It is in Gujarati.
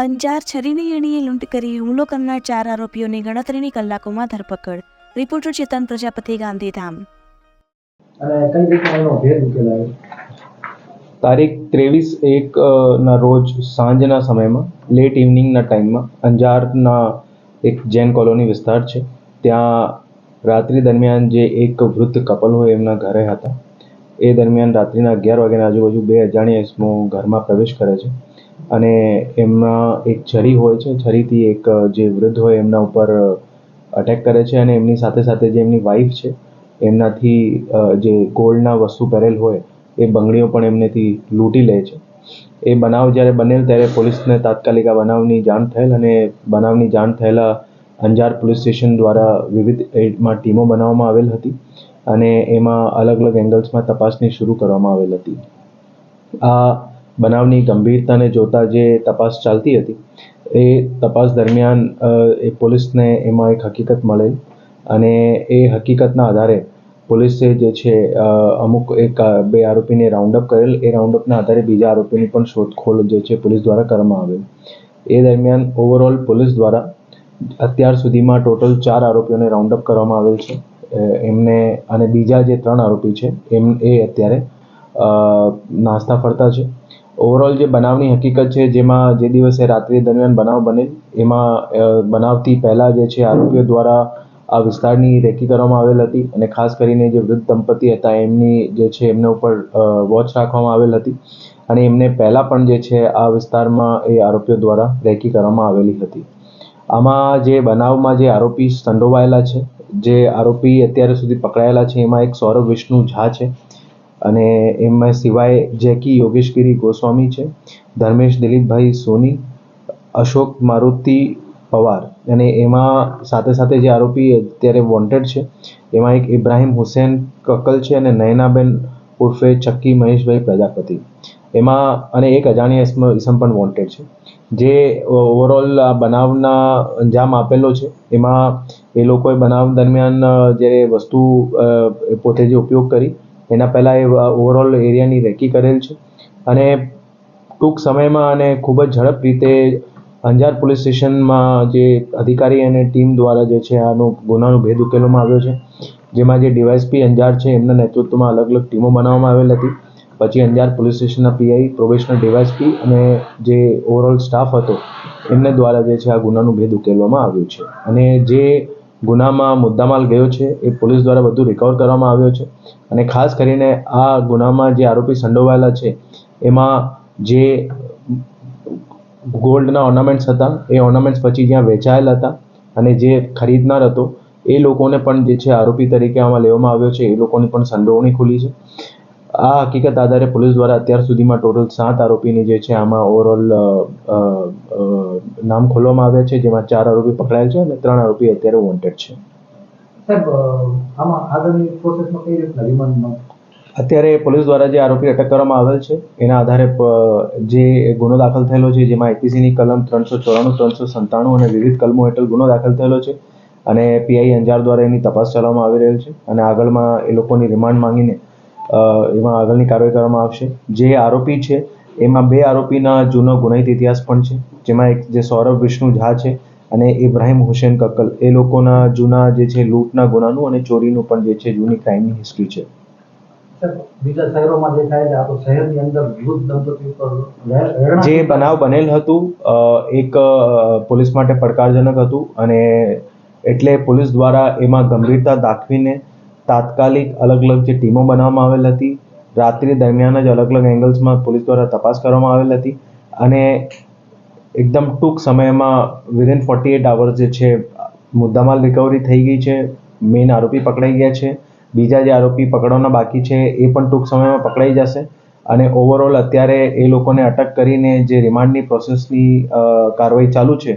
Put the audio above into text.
અંજાર છરીની એણીએ લૂંટ કરી હુમલો કરનાર ચાર આરોપીઓની ગણતરીની કલાકોમાં ધરપકડ. રિપોર્ટર ચેતન પ્રજાપતિ ગાંધીધામ. અને કઈ રીતના એનો ભેદ ઉકેલાયો? તારીખ ત્રેવીસ એક ના રોજ સાંજના સમયમાં લેટ ઇવનિંગના ટાઈમમાં અંજારના એક જૈન કોલોની વિસ્તાર છે. ત્યાં રાત્રિ દરમિયાન જે એક વૃદ્ધ કપલ હોય એમના ઘરે હતા. એ દરમિયાન રાત્રિના અગિયાર વાગ્યાના આજુબાજુ બે અજાણ્યા ઇસમો ઘરમાં પ્રવેશ કરે છે. અને એમના એક છરી હોય છે, છરીથી એક જે વૃદ્ધ હોય એમના ઉપર અટેક કરે છે અને એમની સાથે સાથે જે એમની વાઈફ છે, એમનાથી જે ગોલ્ડના વસ્તુ પહેરેલ હોય, એ બંગડીઓ પણ એમનેથી લૂંટી લે છે. એ બનાવ જ્યારે બનેલ ત્યારે પોલીસને તાત્કાલિક આ બનાવની જાણ થયેલ અને બનાવની જાણ થયેલા અંજાર પોલીસ સ્ટેશન દ્વારા વિવિધ એમાં ટીમો બનાવવામાં આવેલ હતી અને એમાં અલગ અલગ એંગલ્સમાં તપાસની શરૂ કરવામાં આવેલ હતી. આ બનાવની ગંભીરતાને જોતા જે તપાસ ચાલતી હતી, એ તપાસ દરમિયાન એ પોલીસને એમાં એક હકીકત મળેલ અને એ હકીકતના આધારે પોલીસે જે છે અમુક એક, બે આરોપીને રાઉન્ડ અપ કરેલ. એ રાઉન્ડ અપના આધારે બીજા આરોપીની પણ શોધખોળ જે છે, પોલીસ દ્વારા કરવામાં આવેલ. એ દરમિયાન ઓવરઓલ પોલીસ દ્વારા અત્યાર સુધીમાં ટોટલ ચાર આરોપીઓને રાઉન્ડ અપ કરવામાં આવેલ છે. એમને અને બીજા જે ત્રણ આરોપી છે, એમ, એ અત્યારે નાસ્તા ફરતા છે. ઓવરઓલ જે બનાવની હકીકત છે, જેમાં જે દિવસે રાત્રિ દરમિયાન બનાવ બનેલ એમાં બનાવથી પહેલાં જે છે આરોપીઓ દ્વારા આ વિસ્તારની રેકી કરવામાં આવેલ હતી અને ખાસ કરીને જે વૃદ્ધ દંપતી હતા, એમની જે છે એમના ઉપર વોચ રાખવામાં આવેલ હતી અને એમને પહેલાં પણ જે છે આ વિસ્તારમાં એ આરોપીઓ દ્વારા રેકી કરવામાં આવેલી હતી. આમાં જે બનાવમાં જે આરોપી સંડોવાયેલા છે, જે આરોપી અત્યારે સુધી પકડાયેલા છે, એમાં એક સૌરભ વિષ્ણુ ઝા છે. અને એમાં સિવાય જેકી યોગેશગીરી ગોસ્વામી છે, ધર્મેશ દિલીપભાઈ સોની, અશોક મારુતિ પવાર અને એમાં સાથે સાથે જે આરોપી અત્યારે વોન્ટેડ છે, એમાં એક ઇબ્રાહિમ હુસેન કકલ છે અને નયનાબેન ઉર્ફે ચક્કી મહેશભાઈ પ્રજાપતિ. એમાં અને એક અજાણ્યા ઇસમ પણ વોન્ટેડ છે. જે ઓવરઓલ આ બનાવના અંજામ આપેલો છે, એમાં એ લોકોએ બનાવ દરમિયાન જે વસ્તુ પોતે જે ઉપયોગ કરી એના પહેલાં એ ઓવરઓલ એરિયાની રેકી કરેલ છે. અને ટૂંક સમયમાં અને ખૂબ જ ઝડપ રીતે અંજાર પોલીસ સ્ટેશનમાં જે અધિકારી અને ટીમ દ્વારા જે છે આનો ગુનાનો ભેદ ઉકેલવામાં આવ્યો છે. જેમાં જે ડીવાયસપી અંજાર છે, એમના નેતૃત્વમાં અલગ અલગ ટીમો બનાવવામાં આવેલ હતી. પછી અંજાર પોલીસ સ્ટેશનના પીઆઈ પ્રોબેશનલ ડીવાયસપી અને જે ઓવરઓલ સ્ટાફ હતો, એમને દ્વારા જે છે આ ગુનાનો ભેદ ઉકેલવામાં આવ્યો છે. અને જે ગુનામાં મુદ્દામાલ ગયો છે, એ પોલીસ દ્વારા બધું રિકવર કરવામાં આવ્યો છે. અને ખાસ કરીને આ ગુનામાં જે આરોપી સંડોવાયેલા છે, એમાં જે ગોલ્ડના ઓર્નામેન્ટ્સ હતા, એ ઓર્નામેન્ટ્સ પછી જ્યાં વેચાયેલા હતા અને જે ખરીદનાર હતો, એ લોકોને પણ જે છે આરોપી તરીકે આમાં લેવામાં આવ્યો છે, એ લોકોની પણ સંડોવણી ખુલી છે. આ હકીકત આધારે પોલીસ દ્વારા અત્યાર સુધીમાં ટોટલ સાત આરોપીની જે છે આમાં ઓવરઓલ નામ ખોલવામાં આવ્યા છે જેમાં ચાર આરોપી પકડાયેલ છે અને ત્રણ આરોપી અત્યારે વોન્ટેડ છે. અત્યારે પોલીસ દ્વારા જે આરોપી અટક કરવામાં આવેલ છે એના આધારે જે ગુનો દાખલ થયેલો છે જેમાં આઈપીસીની કલમ ત્રણસો ચોરાણું ત્રણસો સંતાણું અને વિવિધ કલમો હેઠળ ગુનો દાખલ થયેલો છે અને પીઆઈ અંજાર દ્વારા એની તપાસ ચલાવવામાં આવી રહેલ છે અને આગળમાં એ લોકોની રિમાન્ડ માંગીને એમાં આગળની કાર્યવાહી કરવામાં આવશે. જે આરોપી છે એમાં બે આરોપીના જૂનો ગુનાહિત ઇતિહાસ પણ છે જેમાં એક જે સૌરભ વિષ્ણુ ઝા છે અને ઇબ્રાહિમ હુસેન કક્કલ. એ લોકોના જૂના જે છે લૂંટના ગુનાનું અને ચોરીનું પણ જે છે જૂની ક્રાઇમની હિસ્ટ્રી છે. બીજા શહેરોમાં જે છે આ તો શહેરની અંદર વૃદ્ધ દંપતી ઉપર જે બનાવ બનેલ હતું એક પોલીસ માટે પડકારજનક હતું અને એટલે પોલીસ દ્વારા એમાં ગંભીરતા દાખવીને તાત્કાલિક અલગ અલગ જે ટીમો બનાવવામાં આવેલ હતી, રાત્રિ દરમિયાન જ અલગ અલગ એંગલ્સમાં પોલીસ દ્વારા તપાસ કરવામાં આવેલ હતી અને એકદમ ટૂંક સમયમાં વિધિન ફોર્ટી એટ આવર્સ જે છે, મુદ્દામાલ રિકવરી થઈ ગઈ છે મેઇન આરોપી પકડાઈ ગયા છે, બીજા જે આરોપી પકડવાના બાકી છે એ પણ ટૂંક સમયમાં પકડાઈ જશે અને ઓવરઓલ અત્યારે એ લોકોને અટક કરીને જે રિમાન્ડની પ્રોસેસની કાર્યવાહી ચાલુ છે